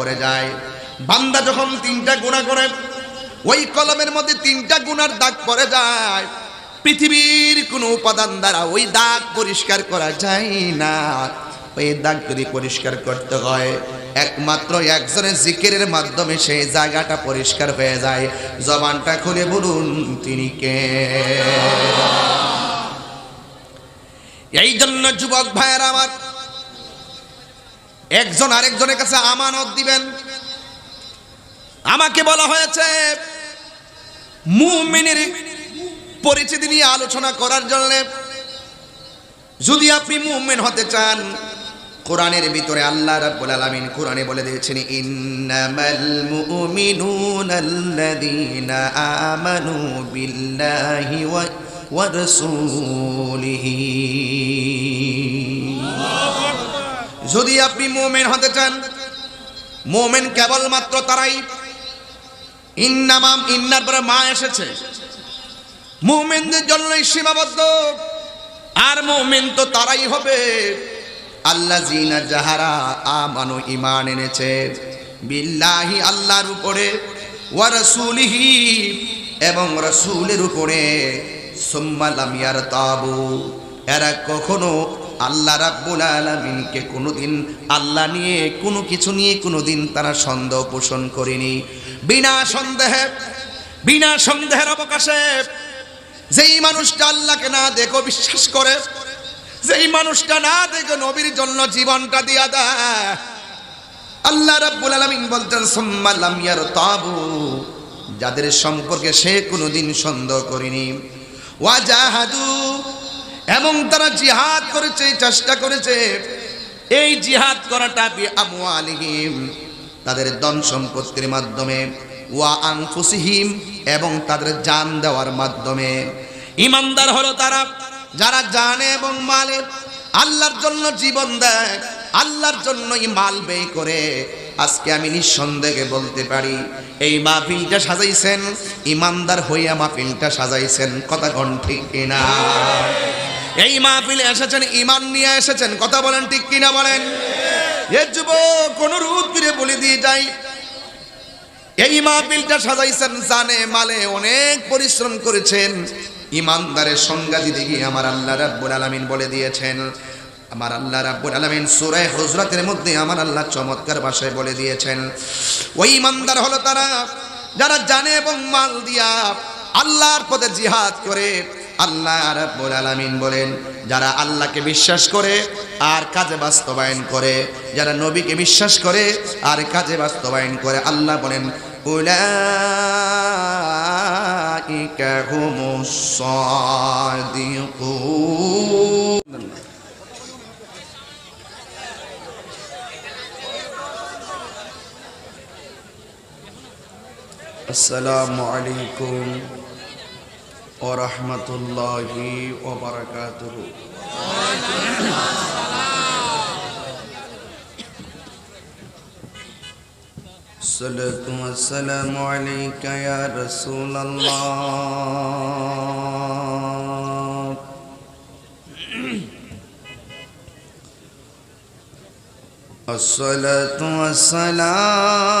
পড়ে যায়। বান্দা যখন তিনটা গুণা করে, ওই কলমের মধ্যে তিনটা গুণার দাগ পড়ে যায়। পৃথিবীর কোনো উপাদান দ্বারা ওই দাগ পরিষ্কার করা যায় না। ওই দাগ যদি পরিষ্কার করতে হয়। একমাত্র একজনের জিকিরের মাধ্যমে সেই জায়গাটা পরিষ্কার হয়ে যায়। জবানটা খুলে বলুন, তিনি কে? এই জন্য যুবক ভাইয়ের আমার একজন আরেকজনের কাছে আমানত দিবেন। আমাকে বলা হয়েছে, মুমিনের পরিচিতি নিয়ে আলোচনা করার জন্য যদি আপনি মুমিন হতে চান, কোরআনের ভিতরে আল্লাহ রাব্বুল আলামিন কোরআনে বলে দিয়েছেন, ইন্নামাল মুমিনুনা আল্লাযীনা আমানু বিল্লাহি ওয়া ওয়া রাসূলিহি। যদি আপনি মোমেন হতে চান, মুমিন কেবলমাত্র তারাই। ইন্নামাম, ইন্নার পরে মা এসেছে। মুমিনদের জন্যই সীমাবদ্ধ। আর মুমিন তো তারাই হবে। আল্লাহ জিনা যাহারা আমানু ইমান এনেছে। বিল্লাহি, আল্লাহর উপরে, ওয়া রাসূলিহি, এবং রাসূলের উপরে। সুম্মা লাম ইয়ারতাবু, এরা কখনো আল্লাহ রাব্বুল আলামিনকে কোনোদিন, আল্লাহ নিয়ে কোনো কিছু নিয়ে কোনোদিন তারা সন্দেহ পোষণ করেনি। বিনা সন্দেহে, বিনা সন্দেহের অবকাশে যেই মানুষটা আল্লাহকে না দেখো বিশ্বাস করে, যেই মানুষটা না দেখো নবীর জন্য জীবনটা দিয়া দেয়, আল্লাহ রাব্বুল আলামিন বলতেন, সুম্মা লাম ইয়ারতাবু যাদের সম্পর্কে সে কোনোদিন সন্দেহ করেনি। ওয়াজাহাদু এবং তারা জিহাদ করেছে চেষ্টা করেছে। এই জিহাদ করাটা বি আমওয়ালিহিম তাদের দন সম্পত্তির মাধ্যমে, ওয়া আনফুসিহিম এবং তাদের জান দেওয়ার মাধ্যমে। ইমানদার হলো তারা, যারা জানে এবং মালে, আল্লাহর জন্য জীবন দেয়, আল্লাহর জন্যই মাল ব্যয় করে। আজকে আমি নিঃসন্দেহে বলতে পারি, এই মাহফিলটা সাজাইছেন, ইমানদার হইয়া মাহফিলটা সাজাইছেন, কথা কন ঠিক কিনা? এই মাহফিলে এসেছেন ইমান নিয়ে এসেছেন। কথা বলেন ঠিক কিনা বলেন? এর যুবক রূপ করে বলে দিয়ে যাই। এই মাহফিলটা সাজাইছেন, জানে মালে অনেক পরিশ্রম করেছেন। ইমানদারের সংজ্ঞা দিতে গিয়ে আমার আল্লাহ রাব্বুল আলামিন বলে দিয়েছেন। আমার আল্লাহ রাব্বুল আলামিন সূরা হুজরাতের মধ্যে আমার আল্লাহ চমৎকার ভাষায় বলে দিয়েছেন। ওই ইমানদার হলো তারা, যারা জানে এবং মাল দিয়া আল্লাহর পথে জিহাদ করে। আল্লাহ রাব্বুল আলামিন বলেন, যারা আল্লাহকে বিশ্বাস করে আর কাজে বাস্তবায়ন করে, যারা নবীকে বিশ্বাস করে আর কাজে বাস্তবায়ন করে, আল্লাহ বলেন আসসালামু আলাইকুম। ورحمة الله وبركاته. الصلاة والسلام عليك يا رسول الله. الصلاة والسلام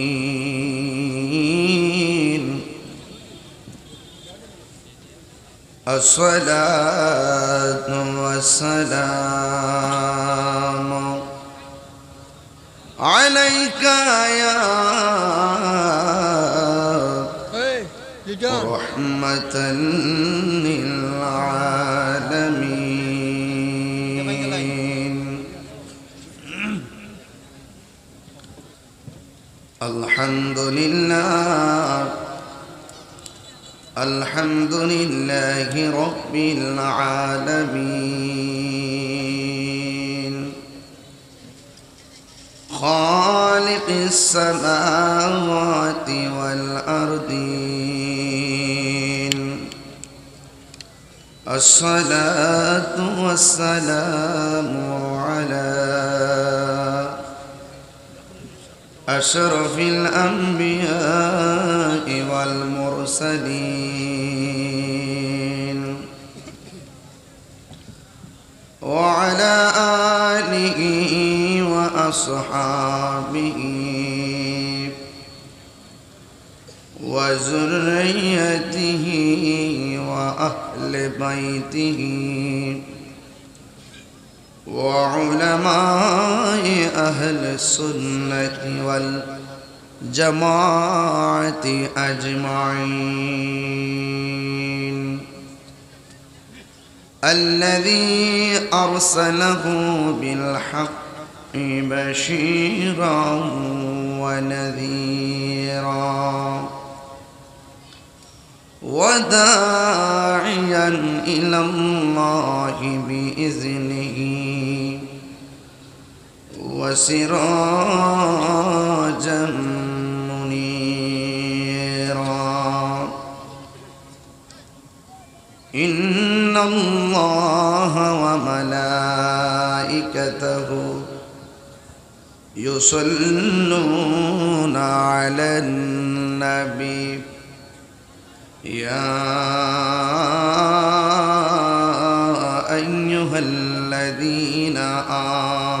الصلاة والسلام عليك يا رحمة للعالمين. الحمد لله الحمد لله رب العالمين. خالق السماوات والأرضين. الصلاة والسلام على أشرف الأنبياء والمرسلين. وعلى آله وأصحابه وذريته وأهل بيته وعلماء أهل السنة والجماعة أجمعين. الذي أرسله بالحق بشيرا ونذيرا وداعيا إلى الله بإذنه. وسراجا منيرا. إن الله وملائكته يصلون على النبي. يا أيها الذين آمنوا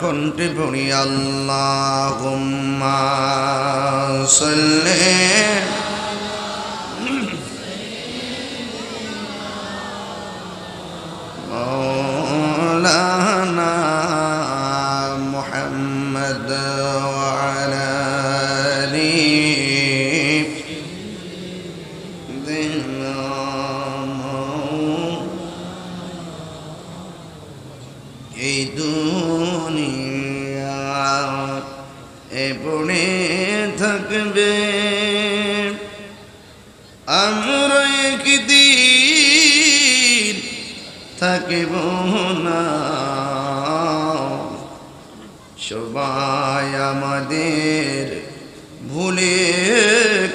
কণ্ঠে পড়ি? আল্লাহ আমরা একদিন থাকিব না। সবাই আমাদের ভুলে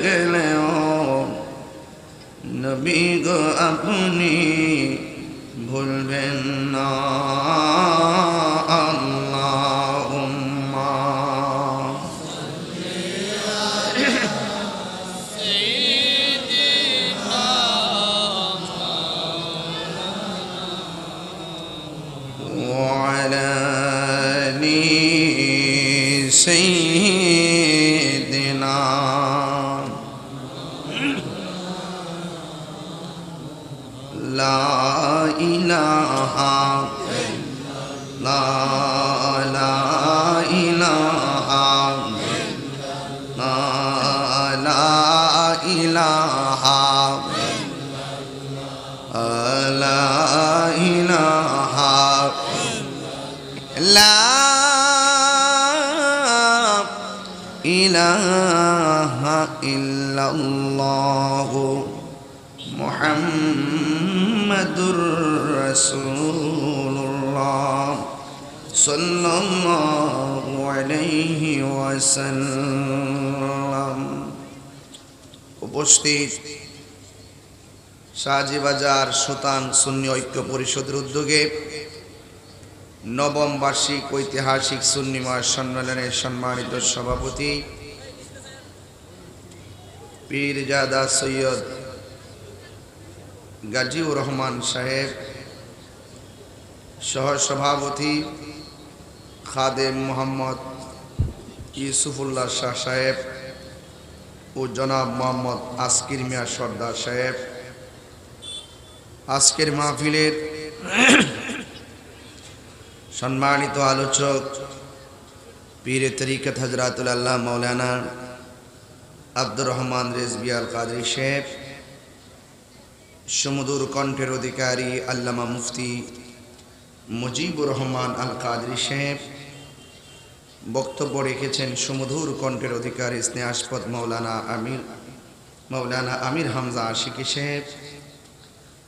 গেলেও নবী গো আপনি ভুলবেন না। إلا الله محمد رسول الله صلى الله عليه وسلم উপস্থিত শাহজিবাজার সুতান সুন্নি ঐক্য পরিষদের উদ্যোগে নবম বার্ষিক ঐতিহাসিক সুন্নিময় সম্মেলনের সম্মানিত সভাপতি পীরজাদা সৈয়দ গাজীউর রহমান সাহেব, সহসভাপতি খাদেম মোহাম্মদ ইউসুফুল্লাহ শাহ সাহেব ও জনাব মোহাম্মদ আজকির মিয়া সর্দার সাহেব। আজকের মাহফিলের সম্মানিত আলোচক পীর তরিকত হজরাতুল আল্লাহ মৌলানা আব্দুর রহমান রেজবিয়াল কাদরি শেখ সমুদুর কণ্ঠের অধিকারী আল্লামা মুফতি মুজিবুর রহমান আল কাদরি শেখ, বক্তব্য রেখেছেন সুমধুর কণ্ঠের অধিকারী স্নেহাসপদ মৌলানা আমির মৌলানা আমির হামজা আশিকি শেখ,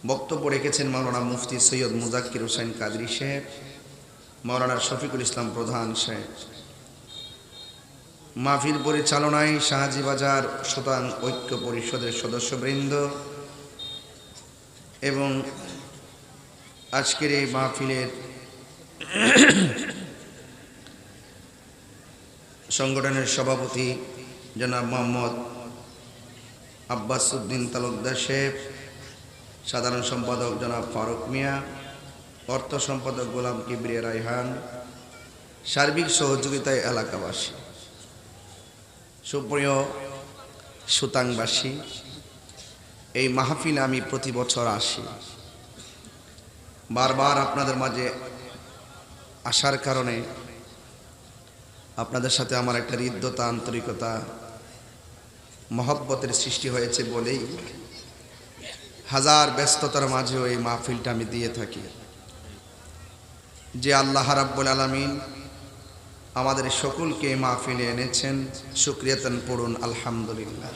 বক্তব্য রেখেছেন মৌলানা মুফতি সৈয়দ মুজাক্কির হোসেন কাদরি শেখ, মৌলানা শফিকুল ইসলাম প্রধান শেখ। মাহফিল পরিচালনায় শাহাজি বাজার সুতান ঐক্য পরিষদের সদস্যবৃন্দ এবং আজকের এই মাহফিলের সংগঠনের সভাপতি জনাব মোহাম্মদ আব্বাস উদ্দিন তালুকদার শেখ, সাধারণ সম্পাদক জনাব ফারুক মিয়া, অর্থ সম্পাদক গোলাম কিবরিয়া রায়হান, সার্বিক সহযোগিতায় এলাকাবাসী। সুপ্রিয় সুতাংবাসী, এই মাহফিলে আমি প্রতি বছর আসি। বারবার আপনাদের মাঝে আসার কারণে আপনাদের সাথে আমার একটা হৃদ্যতা, আন্তরিকতা, মহব্বতের সৃষ্টি হয়েছে বলেই হাজার ব্যস্ততার মাঝেও এই মাহফিলটা আমি দিয়ে থাকি। যে আল্লাহ রাব্বুল আলামিন আমাদের সকলকে মাহফিলে এনেছেন। সুক্রিয়াতন পড়ুন, আলহামদুলিল্লাহ।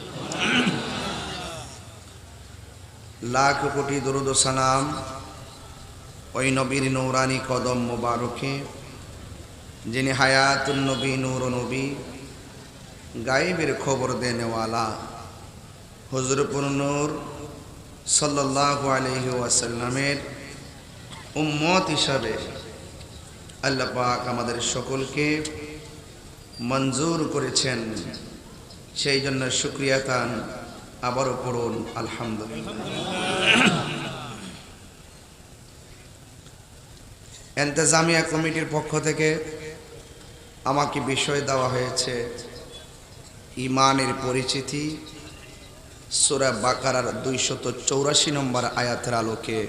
লাখ কোটি দরুদ সালাম ওই নবীর নৌরানি কদম মোবারকে, যিনি হায়াতুন নবী নূর নবী, গায়েবের খবর দেনেওয়ালা, হজরপুর নূর সাল্লাহ আলহি ওয়াসাল্লামের উম্মত হিসাবে আল্লাহ পাক আমাদের সকলকে মঞ্জুর করেছেন। সেই জন্য শুক্রিয়া তান আবারও পড়ুন, আলহামদুলিল্লাহ। এন্তেজামিয়া কমিটির পক্ষ থেকে আমাকে বিষয় দেওয়া হয়েছে, ইমানের পরিচিতি, সোরা বাকারার দুইশত চৌরাশি নম্বর আয়াতের আলোকে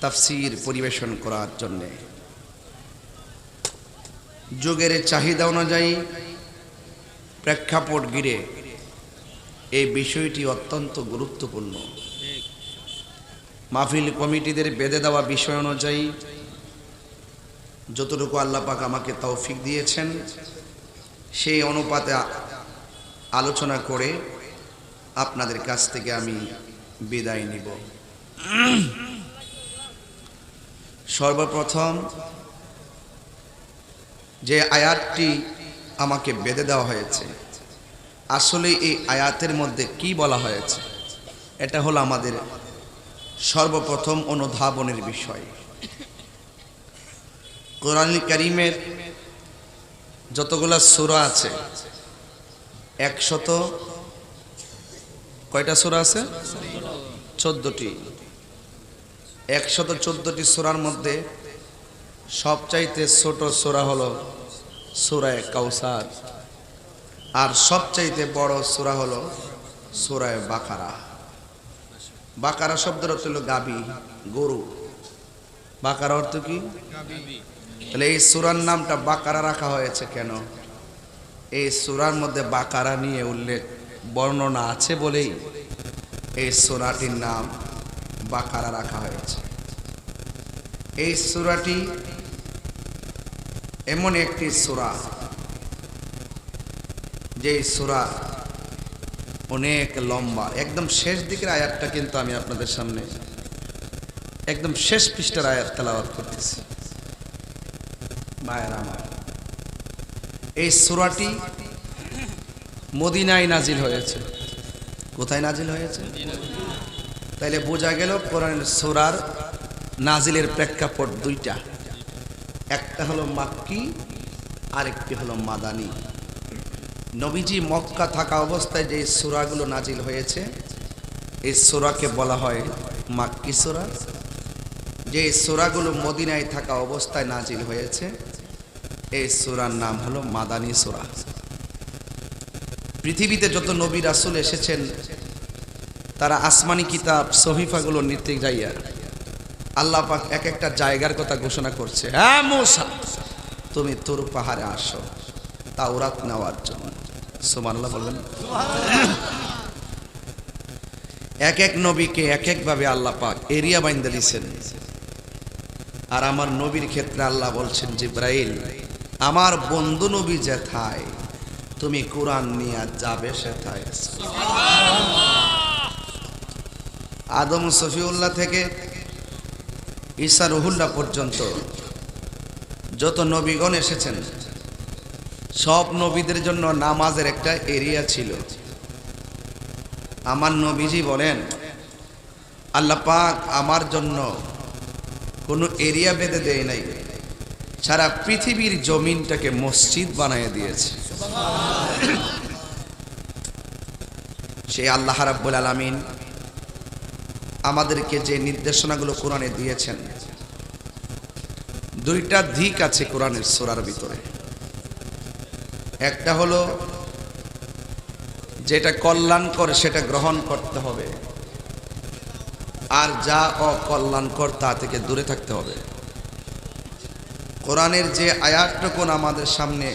তাফসির পরিবেশন করার জন্যে। যুগের চাহিদা অনুযায়ী প্রেক্ষাপট গিরে এই বিষয়টি অত্যন্ত গুরুত্বপূর্ণ। মাহফিল কমিটিদের বেঁধে দেওয়া বিষয় অনুযায়ী যতটুকু আল্লাহ পাক আমাকে তৌফিক দিয়েছেন, সেই অনুপাতে আলোচনা করে আপনাদের কাছ থেকে আমি বিদায় নিব। সর্বপ্রথম যে আয়াতটি আমাকে বেঁধে দেওয়া হয়েছে। আসলে এই আয়াতের মধ্যে কি বলা হয়েছে? এটা হলো আমাদের সর্বপ্রথম অনুধাবনের বিষয়। কোরআন করিমের যতগুলা সুরা আছে, একশত কয়টা সুরা আছে? চোদ্দটি। একশত চোদ্দটি সুরার মধ্যে সবচাইতে ছোট সুরা হলো সুরায় কাউসার আর সবচাইতে বড় সুরা হলো সুরায় বাকারা। বাকারা শব্দের অর্থ হলো গাবি, গরু। বাকারা অর্থ কি? তাহলে এই সুরার নামটা বাকারা রাখা হয়েছে কেন? এই সুরার মধ্যে বাকারা নিয়ে উল্লেখ, বর্ণনা আছে বলেই এই সুরাটির নাম বাকারা রাখা হয়েছে। এই সুরাটি এমন একটি সুরা যে সুরা অনেক লম্বা, একদম শেষ দিকের আয়াতটা কিন্তু আমি আপনাদের সামনে একদম শেষ পৃষ্ঠার আয়াত তেলাওয়াত করতেছি। মায়ের আমার এই সুরাটি মদিনায় নাজিল হয়েছে। কোথায় নাজিল হয়েছে? তাইলে বোঝা গেল কোরআন সুরার নাজিলের প্রেক্ষাপট দুইটা। একটা হলো মাক্কি, আরেকটি হলো মাদানি। নবীজি মক্কা থাকা অবস্থায় যে সুরাগুলো নাজিল হয়েছে, এই সুরাকে বলা হয় মাক্কি সুরা। যে সুরাগুলো মদিনায় থাকা অবস্থায় নাজিল হয়েছে, এই সুরার নাম হলো মাদানী সুরা। পৃথিবীতে যত নবী রাসুল এসেছেন, তারা আসমানি কিতাব, সহিফাগুলো নিতে যাইয়া আল্লাহ পাক এক একটা জায়গার কথা ঘোষণা করছে। হ্যাঁ মোসা তুমি তোর পাহাড়ে আসো তাওরাত নেওয়ার জন্য। সুবহানাল্লাহ বলবেন এক এক নবীকে এক একভাবে আল্লাহ পাক এরিয়া বাইন্দা দিছেন। আর আমার নবীর ক্ষেত্রে আল্লাহ বলছেন জিব্রাইল আমার বন্ধু নবী যেথায় তুমি কোরআন নিয়ে যাবে সেথায়। আদম সফিউল্লাহ থেকে ঈসা রহুল্লাহ পর্যন্ত যত নবীগণ এসেছেন, সব নবীদের জন্য নামাজের একটা এরিয়া ছিল। আমার নবীজি বলেন, আল্লাহ পাক আমার জন্য কোনো এরিয়া বেঁধে দেয় নাই, সারা পৃথিবীর জমিনটাকে মসজিদ বানিয়ে দিয়েছে। সেই আল্লাহ রাব্বুল আলামিন আমাদেরকে যে নির্দেশনাগুলো কোরআনে দিয়েছেন, দুইটা দিক আছে কোরআনের সোরার ভিতরে। একটা হলো, যেটা কল্যাণকর সেটা গ্রহণ করতে হবে, আর যা অকল্যাণকর তা থেকে দূরে থাকতে হবে। কোরআনের যে আয়াতটুকুন আমাদের সামনে,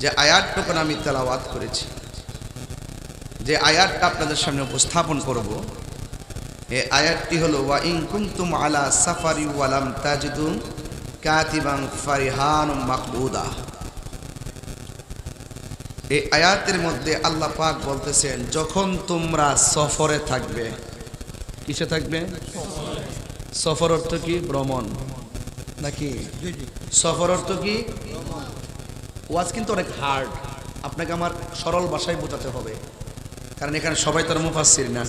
যে আয়াতটুকুন আমি তেলাওয়াত করেছি, যে আয়াতটা আপনাদের সামনে উপস্থাপন করব এই আয়াতটি হলো, ওয়া আলা সাফারি ওয়ালাম তাজিদুন কাতিবান ফারিহান মাকবুদা। এই আয়াতের মধ্যে আল্লাহ পাক বলতেছেন, যখন তোমরা সফরে থাকবে, কিসে থাকবে? সফর অর্থ কি? ভ্রমণ। নাকি? সফর অর্থ কি? ওয়াজ কিন্তু অনেক হার্ড। আপনাকে আমার সরল ভাষায় বোঝাতে হবে। কারণ এখানে সবাই তার মুফাসির না।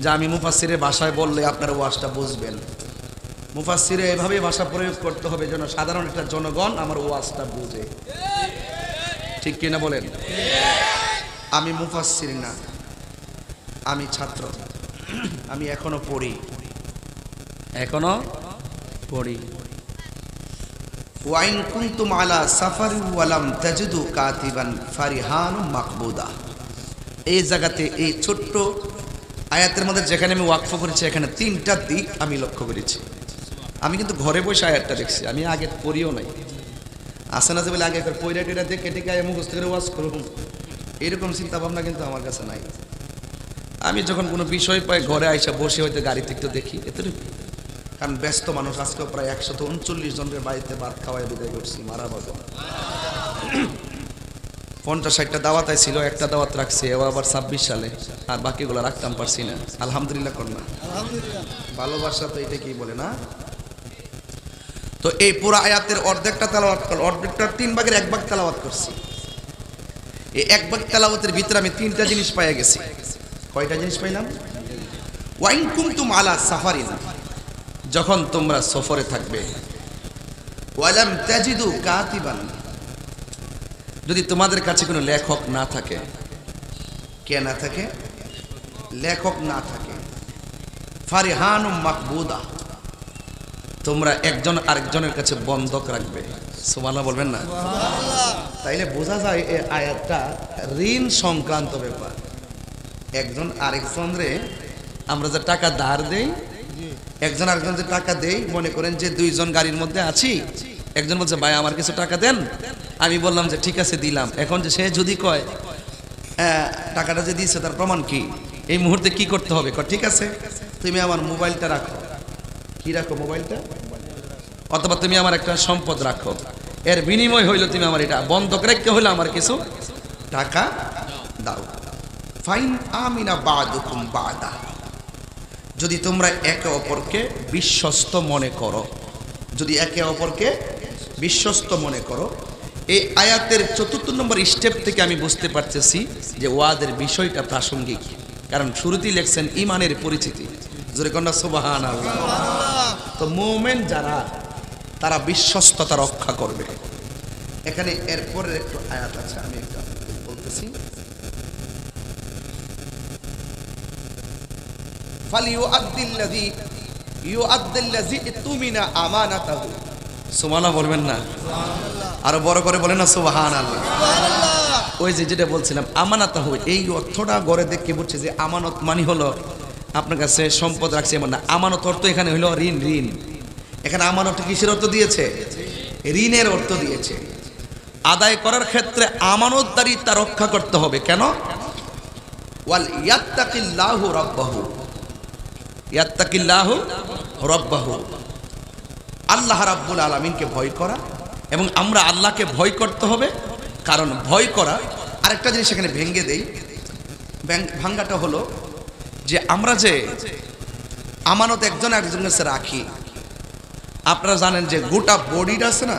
যা আমি মুফাসিরের ভাষায় বললে আপনার ওয়াজটা বুঝবেন। মুফাসিরে এভাবে ভাষা প্রয়োগ করতে হবে যেন সাধারণ একটা জনগণ আমার ওয়াজটা বুঝে। ঠিক কিনা বলেন? আমি মুফাসির না। আমি ছাত্র। আমি এখনও পড়ি। এখনও পড়ি। ওয়াইন কুনতুম আলা সাফারি ওয়ালাম তাজিদু কাতিবান ফারিহান মাকবুদা। এই জায়গাতে এই ছোট্ট আয়াতের মধ্যে যেখানে আমি ওয়াকফ করেছি, এখানে তিনটা দিক আমি লক্ষ্য করেছি। আমি কিন্তু ঘরে বসে আয়াতটা দেখছি, আমি আগে পড়িও নাই। আসে না যে বলে আগে পয়রা টেরা দেখে, কেটে আয় মুখস্থ করে ওয়াজ করুন এরকম চিন্তা ভাবনা কিন্তু আমার কাছে নাই। আমি যখন কোনো বিষয় পাই, ঘরে আইসা বসে হয়তো গাড়িতে একটু দেখি, এতটুকু। কারণ ব্যস্ত মানুষ আজকে প্রায় একশত উনচল্লিশ জনের বাড়িতে ভাত খাওয়াই বিদায় করছি, মারা বাবা। পঞ্চাশ ষাটটা দাওয়াতায় ছিল একটা দাওয়াত রাখছি আবার ছাব্বিশ সালে আর বাকিগুলো রাখতাম পারছি না। আলহামদুলিল্লাহ কন্যা। ভালোবাসা তো এটা কি বলে না? তো এই পুরো আয়াতের অর্ধেকটা তেলাওয়াত করল অর্ধেকটা তিন ভাগের এক ভাগ তেলাওয়াত করছি। এই এক ভাগ তেলাওয়াতের ভিতরে আমি তিনটা জিনিস পাইয়া গেছি। কয়টা জিনিস পাইলাম? ওয়াইন কুমতুম আলা সাফারি সাফারিন যখন তোমরা সফরে থাকবে। ওয়ালাম তাজিদু কাতিবান যদি তোমাদের কাছে কোনো লেখক না থাকে কে না থাকে? লেখক না থাকে। ফারিহান মাকবুদা। তোমরা একজন আরেকজনের কাছে বন্ধক রাখবে। সুমানা বলবেন না? তাইলে বোঝা যায় এই আয়াতটা ঋণ সংক্রান্ত ব্যাপার। একজন আরেকজনরে আমরা যে টাকা ধার দেই একজন আরেকজন যে টাকা দেই মনে করেন যে দুইজন গাড়ির মধ্যে আছি একজন বলছে ভাই আমার কিছু টাকা দেন? আমি বললাম যে ঠিক আছে দিলাম। এখন যে সে যদি কয় "আহ, টাকাটা যে দিয়েছে তার প্রমাণ কি? এই মুহূর্তে কি করতে হবে? ঠিক আছে তুমি আমার মোবাইলটা রাখো। কি রাখো মোবাইলটা? অথবা তুমি আমার একটা সম্পদ রাখো। এর বিনিময় হইল তুমি আমার এটা বন্ধক রেখে হইল আমার কিছু টাকা দাও। ফাইন আমিনা বাদুকুম বাদা। যদি তোমরা একে অপরকে বিশ্বস্ত মনে করো যদি একে অপরকে বিশ্বস্ত মনে করো, এই আয়াতের চতুর্থ নম্বর স্টেপ থেকে আমি বুঝতে পারতেছি যে ওয়াদের বিষয়টা প্রাসঙ্গিক। কারণ শুরুতেই লেখছেন ইমানের পরিচিতি। সুবাহান তো মোমেন যারা, তারা বিশ্বস্ততা রক্ষা করবে। এখানে এরপরের একটু আয়াত আছে, আমি বলতেছি একটু বলতেছি। ফালিউআদ্দিল্লাযী, ইউআদ্দিল্লাযী তুমিনা আমানাতাহু। সুবহানাল্লাহ বলবেন না। আরও বড় করে বলেন না সুবহানাল্লাহ। ওই যে যেটা বলছিলাম আমানত হবে এই অর্থটা গড়ে দেখে বুঝছে যে আমানত মানি হলো আপনার কাছে সম্পদ রাখছে এমন না। আমানত অর্থ এখানে হলো ঋণ ঋণ। এখানে আমানত কিসের অর্থ দিয়েছে? ঋণের অর্থ দিয়েছে। আদায় করার ক্ষেত্রে আমানতদারিতা রক্ষা করতে হবে। কেন? ওয়াল ইয়াত্তাকিল্লাহু রাব্বাহু। ইয়াত্তাকিল্লাহু রাব্বাহু। আল্লাহ রাব্বুল আলামিনকে ভয় করা এবং আমরা আল্লাহকে ভয় করতে হবে। কারণ ভয় করা, আরেকটা জিনিস এখানে ভেঙ্গে দেই। ভাঙ্গাটা হলো যে আমরা যে আমানত একজন একজনের কাছে রাখি, আপনারা জানেন যে গোটা বডিটা আছে না,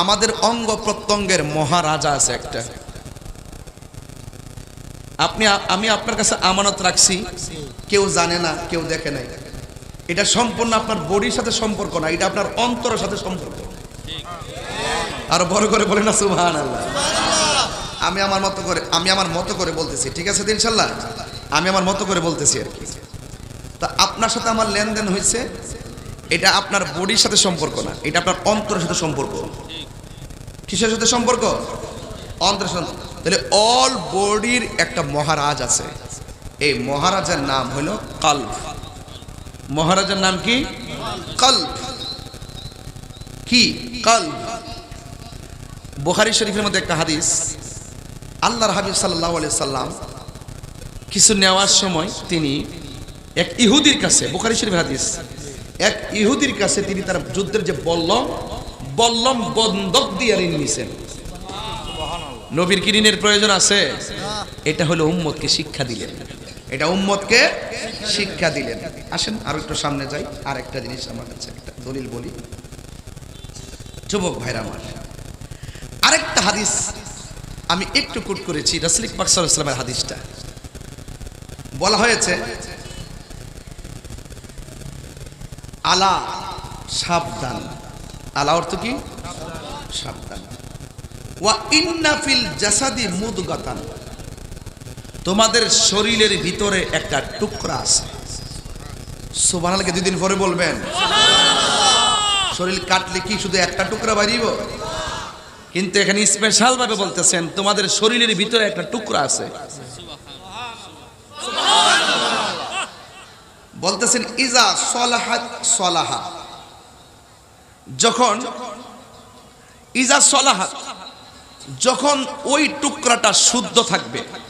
আমাদের অঙ্গ প্রত্যঙ্গের মহারাজা আছে একটা। আপনি, আমি আপনার কাছে আমানত রাখছি, কেউ জানে না, কেউ দেখে নাই। এটা সম্পূর্ণ আপনার বডির সাথে সম্পর্ক না, এটা আপনার অন্তরের সাথে সম্পর্ক। আর বড় করে বলে না সুবহান আল্লাহ আমি আমার মতো করে, আমি আমার মতো করে বলতেছি, ঠিক আছে ইনশাল্লাহ? আমি আমার মতো করে বলতেছি আর কি। তা আপনার সাথে আমার লেনদেন হয়েছে, এটা আপনার বডির সাথে সম্পর্ক না, এটা আপনার অন্তরের সাথে সম্পর্ক। কিসের সাথে সম্পর্ক? অন্তরের সাথে তাহলে অল বডির একটা মহারাজ আছে। এই মহারাজের নাম হলো কল্প মহারাজের নাম কি? কল্প। কি? কল্প। বুখারি শরীফের মধ্যে একটা হাদিস আল্লাহর হাবিব সাল্লাহ সাল্লাম কিছু নেওয়ার সময় তিনি এক ইহুদির কাছে বুখারি শরীফের হাদিস এক ইহুদির কাছে তিনি তার যুদ্ধের যে বল্লম বল্লম বন্ধক দিয়ে ঋণ নিছেন। নবীর কি ঋণের প্রয়োজন আছে? এটা হলো উম্মতকে শিক্ষা দিলেন। এটা উম্মতকে শিক্ষা দিলেন। আসেন, আরও একটু সামনে যাই। আর একটা জিনিস আমার কাছে, একটা দলিল বলি। যুবক ভাইরা আমার, আরেকটা হাদিস আমি একটু কুট করেছি রাসলিক পাকসাল ইসলামের হাদিসটা। বলা হয়েছে, আলা সাবধান। আলা অর্থ কি? সাবধান। ওয়া ইন্নাফিল জাসাদি মুদগাতান। তোমাদের শরীরের ভিতরে একটা টুকরা আছে। সুবহানাল্লাহকে দুই দিন পরে বলবেন। শরীর কাটলে কি শুধু একটা টুকরা বাড়িব? কিন্তু এখানে স্পেশাল ভাবে বলতেছেন, তোমাদের শরীরের ভিতরে একটা টুকরা আছে। বলতেছেন, ইজা সলাহাত সলাহা। যখন, ইজা সলাহাত, যখন ওই টুকরাটা শুদ্ধ থাকবে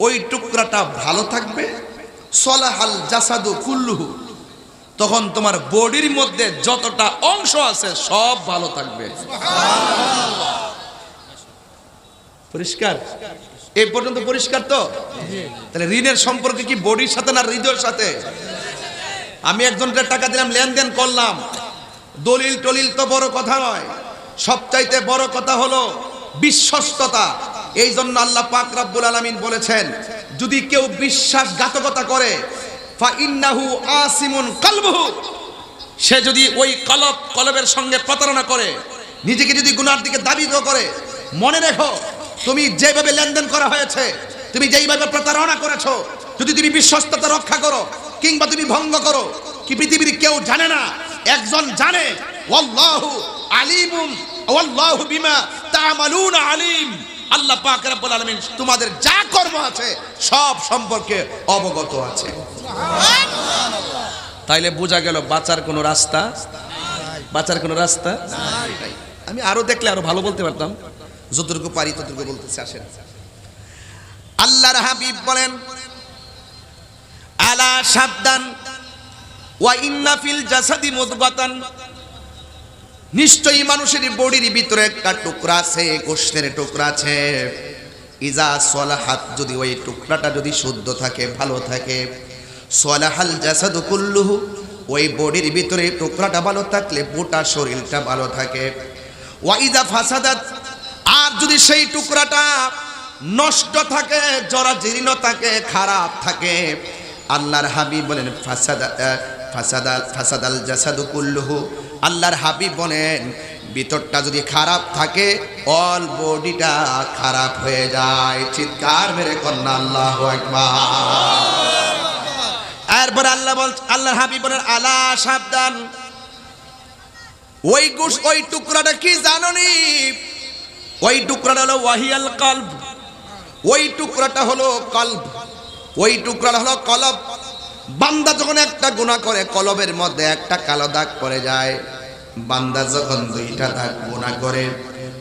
ওই টুকরাটা ভালো থাকবে। সলাহাল জাসাদু কুল্লুহু। তখন তোমার বডির মধ্যে যতটা অংশ আছে সব ভালো থাকবে। পরিষ্কার? এই পর্যন্ত পরিষ্কার তো? তাহলে ঋণের সম্পর্কে কি বডির সাথে না হৃদয়ের সাথে? আমি একজনকে টাকা দিলাম, লেনদেন করলাম। দলিল টলিল তো বড় কথা নয়। সবচাইতে বড় কথা হলো বিশ্বস্ততা। এই জন্য আল্লাহ পাক রাব্বুল আলামিন বলেছেন, যদি কেউ বিশ্বাসঘাতকতা করে ফা ইন্নাহু আসিমুন কালবুহু। সে যদি ওই কলব, কলবের সঙ্গে প্রতারণা করে, নিজেকে যদি গুনার দিকে দাবি করে, মনে রেখো, তুমি যেভাবে লেনদেন করা হয়েছে, তুমি যেইভাবে প্রতারণা করেছ, যদি তুমি বিশ্বস্ততা রক্ষা করো, কিংবা তুমি ভঙ্গ করো, কি পৃথিবীর কেউ জানে না, একজন জানে আলিমুম বিমা তা'মালুনা আলিম। আল্লাহ পাক রব্বুল আলামিন তোমাদের যা কর্ম আছে, সব সম্পর্কে অবগত আছে। তাইলে বোঝা গেল বাঁচার কোনো রাস্তা? বাঁচার কোনো রাস্তা? আমি আরও দেখলে আরও ভালো বলতে পারতাম। যতটুকু পারি ততটুকু বলতেছি, আসেন। আল্লাহর হাবিব বলেন, আলা সাবধান ওয়া ইন্না ফিল জাসাদি মুদগাতান নিশ্চয়ই মানুষের বডির ভিতরে একটা টুকরা আছে, গোষ্ঠের টুকরা আছে। ইজা সলাহাত, যদি ওই টুকরাটা যদি শুদ্ধ থাকে, ভালো থাকে। সলাহাল জাসাদু কুল্লুহু, ওই বডির ভিতরে টুকরাটা ভালো থাকলে গোটা শরীরটা ভালো থাকে। ওয়াইদা ফাসাদাত, আর যদি সেই টুকরাটা নষ্ট থাকে, জরা জরাজীর্ণ থাকে, খারাপ থাকে, আল্লাহর হাবিব বলেন, ফাসাদা ফাসাদাল ফাসাদাল জাসাদু কুল্লুহু আল্লাহর হাবিব বলেন, ভিতরটা যদি খারাপ থাকে অল বডিটা খারাপ হয়ে যায়। চিৎকার মেরে কন্যা, আল্লাহ এরপর আল্লাহ বল, আল্লাহর হাবিব বলেন, আলা সাবধান। ওই গুস, ওই টুকরাটা কি জাননি? ওই টুকরাটা হলো ওয়াহিয়াল কলব। ওই টুকরাটা হলো কলব। ওই টুকরাটা হলো কলব। বান্দা যখন একটা গুণা করে, কলবের মধ্যে একটা কালো দাগ পড়ে যায়। বান্দা যখন দুইটা দাগ গুণা করে,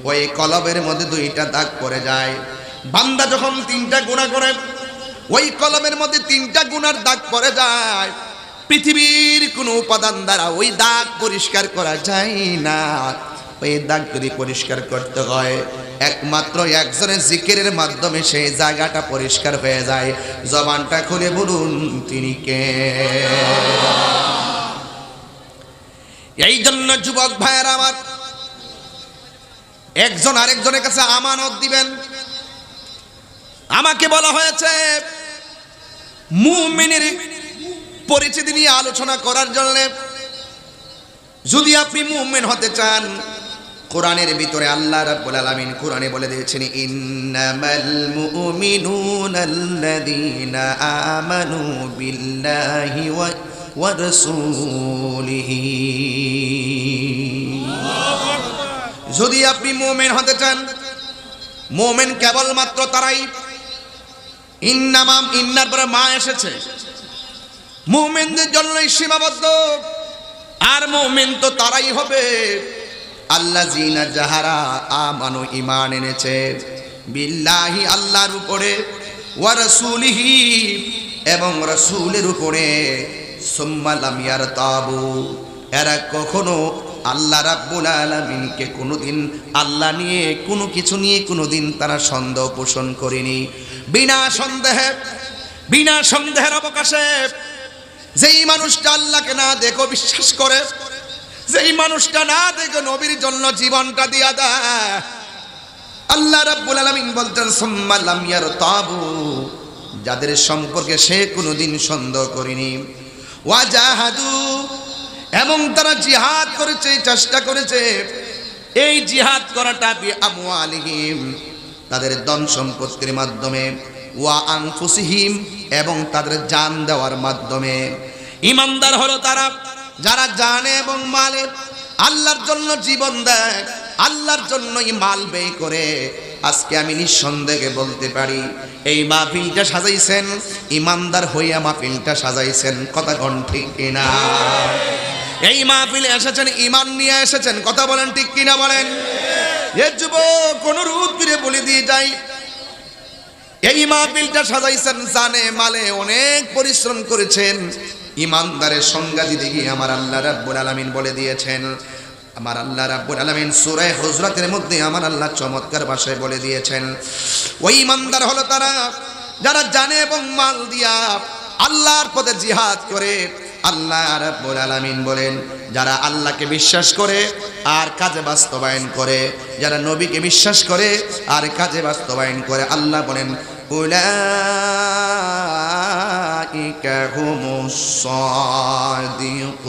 ওই কলবের মধ্যে দুইটা দাগ পড়ে যায়। বান্দা যখন তিনটা গুণা করে, ওই কলমের মধ্যে তিনটা গুণার দাগ পড়ে যায়। পৃথিবীর কোনো উপাদান দ্বারা ওই দাগ পরিষ্কার করা যায় না। ওই দাগ যদি পরিষ্কার করতে হয় একমাত্র একজনের জিকিরের মাধ্যমে সেই জায়গাটা পরিষ্কার হয়ে যায়। জবানটা খুলে বলুন, তিনি কে? এই জন্য যুবক ভাইয়ের আমার, একজন আরেকজনের কাছে আমানত দিবেন। আমাকে বলা হয়েছে, মুমিনের পরিচিতি নিয়ে আলোচনা করার জন্য যদি আপনি মুমিন হতে চান কোরআনের ভিতরে আল্লাহ রাব্বুল আলামিন কোরআনে বলে দিয়েছেন, ইন্নামাল মুমিনুনা আল্লাযীনা আমানু বিল্লাহি ওয়া ওয়া রাসূলিহি। যদি আপনি মুমিন হতে চান, মুমিন কেবলমাত্র তারাই। ইন্নামাম ইন্নার পরে মা এসেছে। মুমিনদের জন্যই সীমাবদ্ধ। আর মুমিন তো তারাই হবে। আল্লাহ জিনা যাহারা আমানু ইমান এনেছে, বিল্লাহি আল্লাহর উপরে, ওয়া রাসূলিহি এবং রাসূলের উপরে, সুম্মা লাম ইয়ারতাবু। এরা কখনো আল্লাহ রাব্বুল আলামিনকে কোনোদিন, আল্লাহ নিয়ে কোনো কিছু নিয়ে কোনোদিন তারা সন্দেহ পোষণ করেনি। বিনা সন্দেহে, বিনা সন্দেহের অবকাশে যেই মানুষটা আল্লাহকে না দেখো বিশ্বাস করে যেই মানুষটা না দেখো নবীর জন্য জীবনটা দিয়া দেয়। আল্লাহ রাব্বুল আলামিন বলতেন, সুম্মা লাম ইয়ারতাবু। যাদের সম্পর্কে সে কোনোদিন সন্দেহ করেনি। ওয়াজাহাদু। এবং তারা জিহাদ করেছে চেষ্টা করেছে। এই জিহাদ করাটা বি আমওয়ালিহিম তাদের দন সম্পত্তির মাধ্যমে। ওয়া আনফুসিহিম, এবং তাদের জান দেওয়ার মাধ্যমে। ইমানদার হলো তারা। যারা জানে এবং মালে, আল্লাহর জন্য জীবন দেয়, আল্লাহর জন্যই মাল ব্যয় করে। আজকে আমি নিঃসন্দেহে বলতে পারি, এই মাহফিলটা সাজাইছেন, ইমানদার হইয়া মাহফিলটা সাজাইছেন, কথা কন ঠিক কিনা? এই মাহফিলে এসেছেন, ইমান নিয়ে এসেছেন, কথা বলেন ঠিক কিনা বলেন? এ যুবক কোন রূপ ফিরে বলে দিয়ে যাই। এই মাহফিলটা সাজাইছেন, জানে, মালে অনেক পরিশ্রম করেছেন। ইমানদারের সংজ্ঞা দিতে গিয়ে আমার আল্লাহ রাব্বুল আলামিন বলে দিয়েছেন। আমার আল্লাহ রাব্বুল আলামিন সূরা হুজরাতের মধ্যে আমার আল্লাহ চমৎকার ভাষায় বলে দিয়েছেন। ওই ইমানদার হলো তারা, যারা জানে এবং মাল দিয়া আল্লাহর পথে জিহাদ করে। আল্লাহ রাব্বুল আলামিন বলেন, যারা আল্লাহকে বিশ্বাস করে আর কাজে বাস্তবায়ন করে, যারা নবীকে বিশ্বাস করে আর কাজে বাস্তবায়ন করে, আল্লাহ বলেন উলাইকা হুমুস সাদিকুন